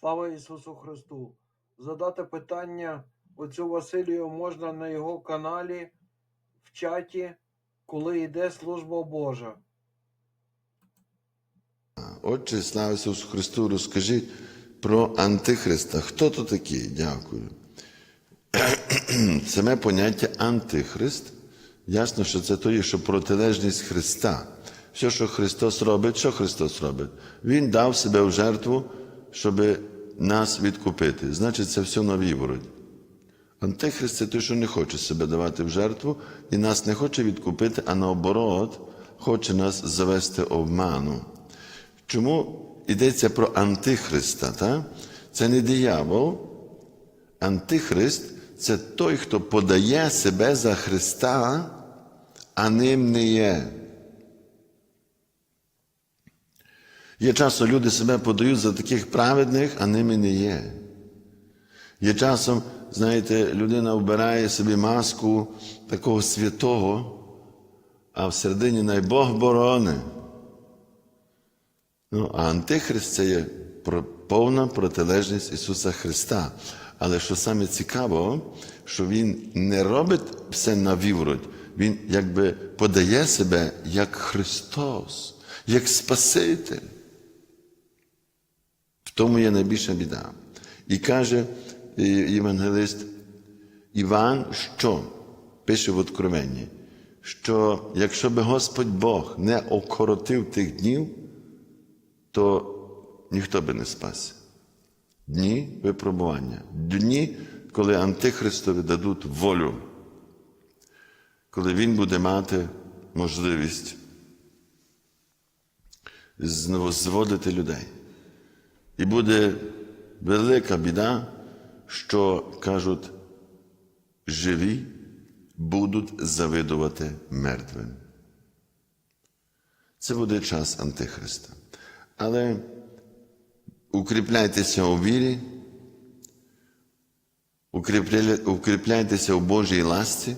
Слава Ісусу Христу! Задати питання оцю Василію можна на його каналі в чаті, коли йде служба Божа. Отче, слава Ісусу Христу, розкажіть про Антихриста. Хто то такий? Дякую. Саме поняття Антихрист. Ясно, що це то є, що протилежність Христа. Все, що Христос робить, що Христос робить? Він дав себе в жертву, щоб нас відкупити. Значить, це все на вівороть. Антихрист це той, що не хоче себе давати в жертву і нас не хоче відкупити, а наоборот, хоче нас завести обману. Чому йдеться про Антихриста? Та? Це не диявол. Антихрист це той, хто подає себе за Христа, а ним не є. Є часом люди себе подають за таких праведних, а ними не є. Є часом, знаєте, людина вбирає собі маску такого святого, а всередині най Бог борони. Ну, а Антихрист це є повна протилежність Ісуса Христа. Але що саме цікаво, що Він не робить все на вівороть, Він якби подає себе як Христос, як Спаситель. Тому є найбільша біда. І каже е, євангелист Іван, що пише в Откровенні, що якщо би Господь Бог не окоротив тих днів, то ніхто би не спасся. Дні випробування, дні, коли Антихристові дадуть волю, коли він буде мати можливість зводити людей. І буде велика біда, що кажуть, живі будуть завидувати мертвим. Це буде час Антихриста. Але укріпляйтеся у вірі, укріпляйтеся у Божій ласці,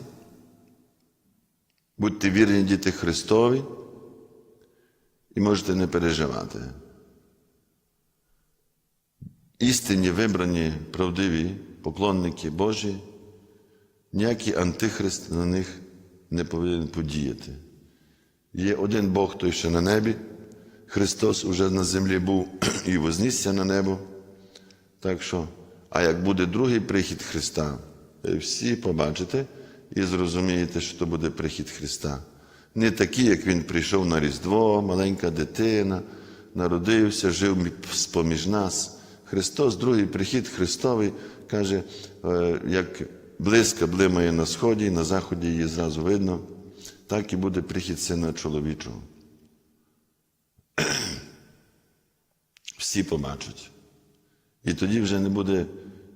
будьте вірні діти Христові і можете не переживати. Істинні вибрані, правдиві поклонники Божі, ніякий антихрист на них не повинен подіяти. Є один Бог, той що на небі. Христос уже на землі був і вознісся на небо. Так що, а як буде другий прихід Христа, всі побачите і зрозумієте, що то буде прихід Христа. Не такий, як Він прийшов на Різдво, маленька дитина, народився, жив поміж нас. Христос, другий прихід Христовий, каже, е, як близька блимає на сході, на заході її зразу видно, так і буде прихід Сина чоловічого. Всі побачать. І тоді вже не буде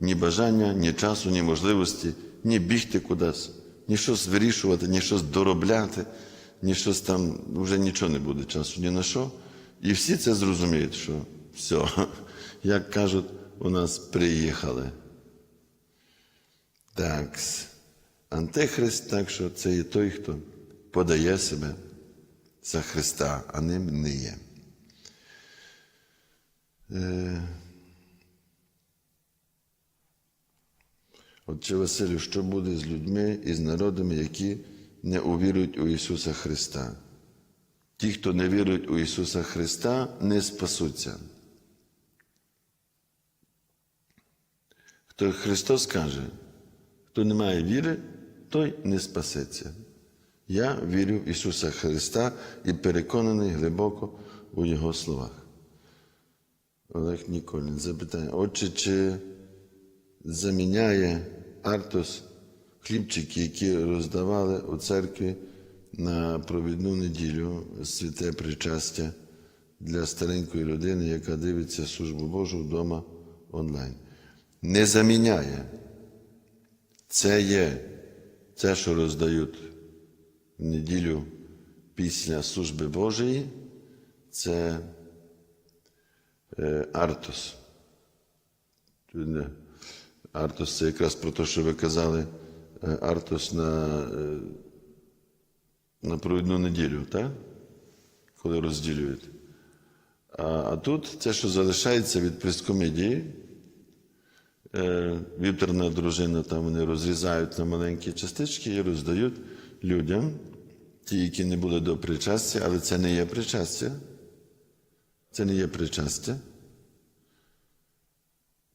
ні бажання, ні часу, ні можливості, ні бігти кудись, ні щось вирішувати, ні щось доробляти, ні щось там, вже нічого не буде часу, ні на що. І всі це зрозуміють, що все, як кажуть, у нас приїхали. Так, Антихрист, так що це є той, хто подає себе за Христа, а ним не є. Е, Отче Василю, що буде з людьми і з народами, які не увірують у Ісуса Христа? Ті, хто не вірують у Ісуса Христа, не спасуться. Хто Христос каже, хто не має віри, той не спасеться. Я вірю в Ісуса Христа і переконаний глибоко у Його словах. Олег Ніколін запитання. Отче, чи заміняє Артос хлібчики, які роздавали у церкві на провідну неділю святе причастя для старенької людини, яка дивиться службу Божу вдома онлайн? Не заміняє. Це є це, що роздають в неділю після служби Божої, це е, Артос. Не, Артос це якраз про те, що ви казали, е, Артос на, е, на провідну неділю, так? Коли розділюють. А, а тут це, що залишається від прескомедії, вівторна дружина, там вони розрізають на маленькі частички і роздають людям, ті, які не були до причастя, але це не є причастя. Це не є причастя.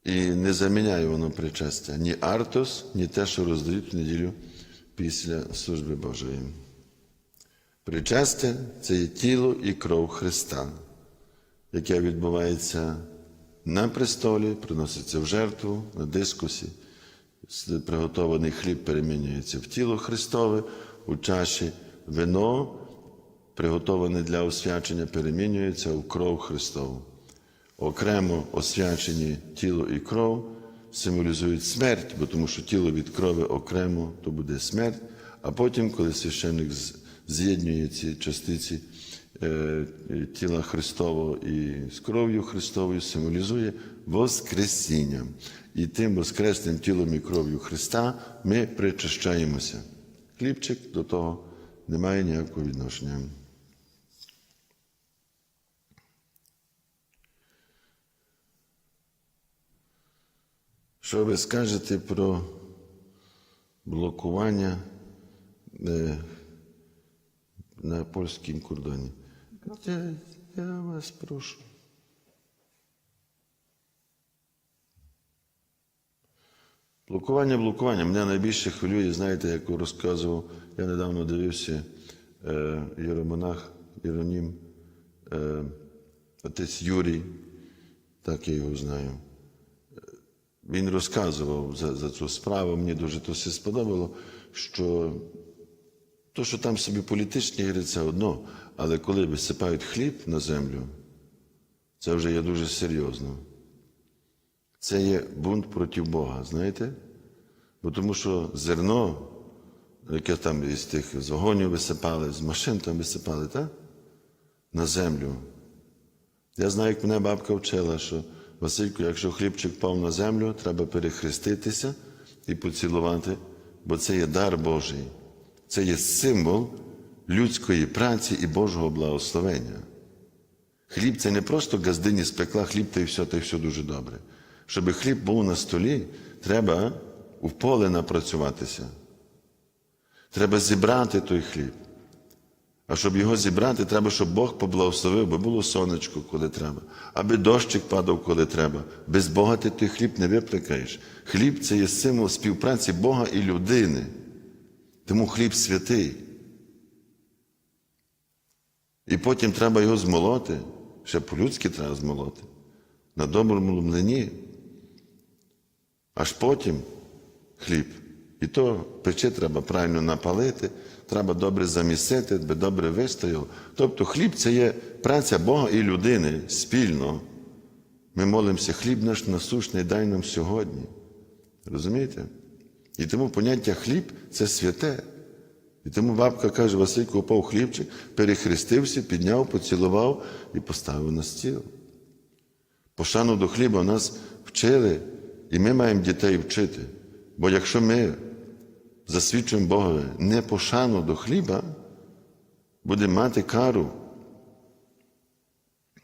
І не заміняє воно причастя ні артос, ні те, що роздають в неділю після служби Божої. Причастя це є тіло і кров Христа, яке відбувається на престолі, приноситься в жертву, на дискусі. Приготований хліб перемінюється в тіло Христове, у чаші вино, приготоване для освячення, перемінюється в кров Христову. Окремо освячені тіло і кров символізують смерть, бо тому що тіло від крови окремо, то буде смерть. А потім, коли священник з'єднує ці частиці тіла Христового і з кров'ю Христовою, символізує Воскресіння. І тим воскресним тілом і кров'ю Христа ми причащаємося. Хлібчик до того не має ніякого відношення. Що ви скажете про блокування е, на польському кордоні? Я, я вас прошу. Блокування, блокування. Мене найбільше хвилює, знаєте, як розказував, я недавно дивився е, єромонах, Єронім, е, отець Юрій, так я його знаю. Він розказував за, за цю справу, мені дуже то все сподобало, що то, що там собі політичні ігри, це одно, але коли висипають хліб на землю, це вже є дуже серйозно. Це є бунт проти Бога, знаєте? Бо тому що зерно, яке там із тих з вагонів висипали, з машин там висипали, так? на землю. Я знаю, як мене бабка вчила, що Василько, якщо хлібчик впав на землю, треба перехреститися і поцілувати, бо це є дар Божий. Це є символ людської праці і Божого благословення. Хліб це не просто газдині спекла хліб та й все, та й все дуже добре. Щоб хліб був на столі, треба в поле напрацюватися. Треба зібрати той хліб. А щоб його зібрати, треба, щоб Бог поблагословив, бо було сонечко, коли треба, аби дощик падав, коли треба. Без Бога ти той хліб не випликаєш. Хліб це є символ співпраці Бога і людини. Тому хліб святий. І потім треба його змолоти, ще по-людськи треба змолоти, на доброму млині. Аж потім хліб. І то печи треба правильно напалити, треба добре замісити, би добре вистояв. Тобто хліб це є праця Бога і людини спільно. Ми молимося, хліб наш насущний дай нам сьогодні. Розумієте? І тому поняття хліб це святе. І тому бабка каже, Василько упав хлібчик, перехрестився, підняв, поцілував і поставив на стіл. Пошану до хліба нас вчили, і ми маємо дітей вчити. Бо якщо ми засвідчуємо Богові не пошану до хліба, будемо мати кару.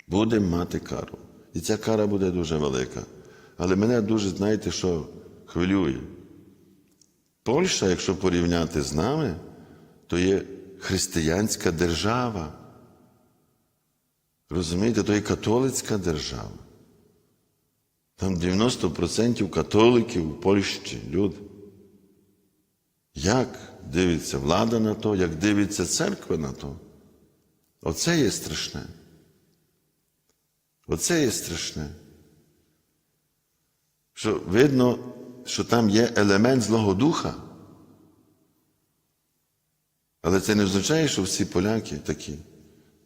Будемо мати кару. І ця кара буде дуже велика. Але мене дуже, знаєте, що хвилює. Польща, якщо порівняти з нами, то є християнська держава. Розумієте, то є католицька держава. Там 90% католиків у Польщі, люди. Як дивиться влада на то, як дивиться церква на то? Оце є страшне. Оце є страшне. Що видно, що там є елемент Злого Духа. Але це не означає, що всі поляки такі.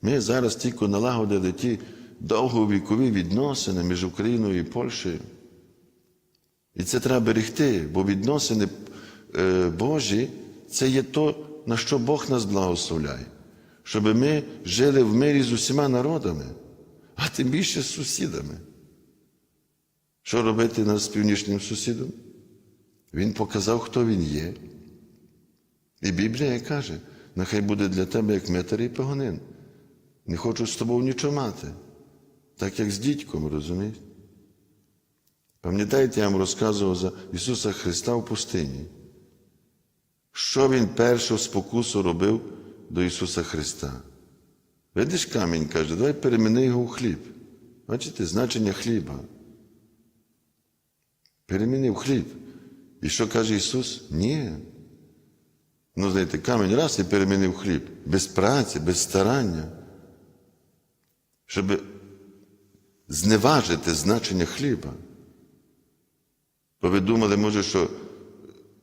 Ми зараз тільки налагодили ті довговікові відносини між Україною і Польщею. І це треба берегти, бо відносини е, Божі це є то, на що Бог нас благословляє. Щоб ми жили в мирі з усіма народами, а тим більше з сусідами. Що робити нас з північним сусідом? Він показав, хто він є. І Біблія каже, нехай буде для тебе як метр і погонин. Не хочу з тобою нічого мати. Так як з дідьком, розумієте? Пам'ятаєте, я вам розказував за Ісуса Христа в пустині. Що Він першу спокусу робив до Ісуса Христа? Видиш камінь, каже, давай переміни його у хліб. Бачите, значення хліба. Перемінив хліб. І що каже Ісус? Ні. Ну, знаєте, камінь раз і перемінив хліб. Без праці, без старання. Щоб зневажити значення хліба. Бо ви думали, може, що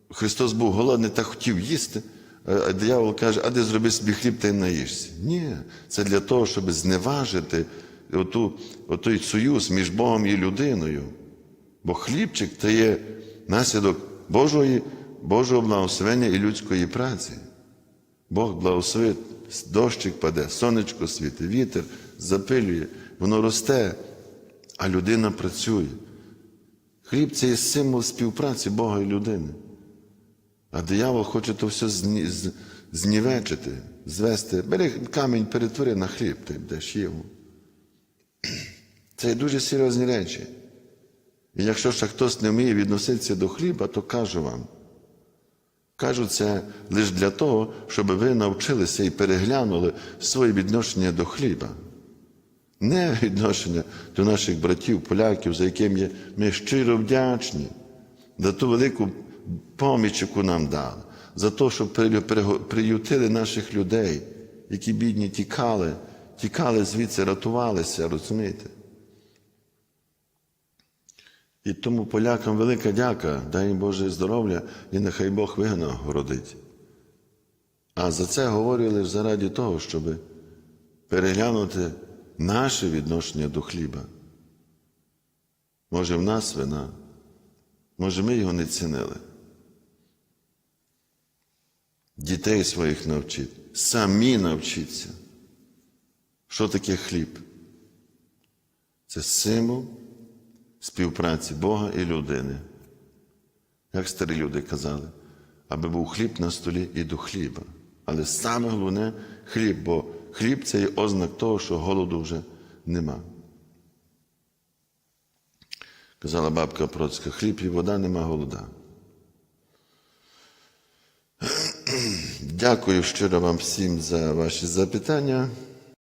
Христос був голодний та хотів їсти, а диявол каже, а де зроби собі хліб та й наїшся. Ні, це для того, щоб зневажити оту, отой союз між Богом і людиною. Бо хлібчик це є наслідок Божої, Божого благословення і людської праці. Бог благословить, дощик паде, сонечко світить, вітер запилює, воно росте, а людина працює. Хліб це є символ співпраці Бога і людини. А диявол хоче то все знівечити, звести. Бери камінь, перетвори на хліб, ти будеш їв. Це дуже серйозні речі. І якщо ще хтось не вміє відноситися до хліба, то кажу вам. Кажу це лише для того, щоб ви навчилися і переглянули своє відношення до хліба. Не відношення до наших братів, поляків, за яким ми щиро вдячні за ту велику поміч, яку нам дали, за те, що при- при- приютили наших людей, які бідні тікали, тікали звідси, рятувалися, розумієте? І тому полякам велика дяка, дай їм Боже здоров'я, і нехай Бог винагородить. А за це говорю лише заради того, щоб переглянути наше відношення до хліба. Може, в нас вина, може, ми його не цінили. Дітей своїх навчити, самі навчіться. Що таке хліб? Це символ співпраці Бога і людини. Як старі люди казали, аби був хліб на столі і до хліба. Але саме головне хліб, бо хліб це є ознак того, що голоду вже нема. Казала бабка Процька, хліб і вода нема голода. Дякую щиро вам всім за ваші запитання.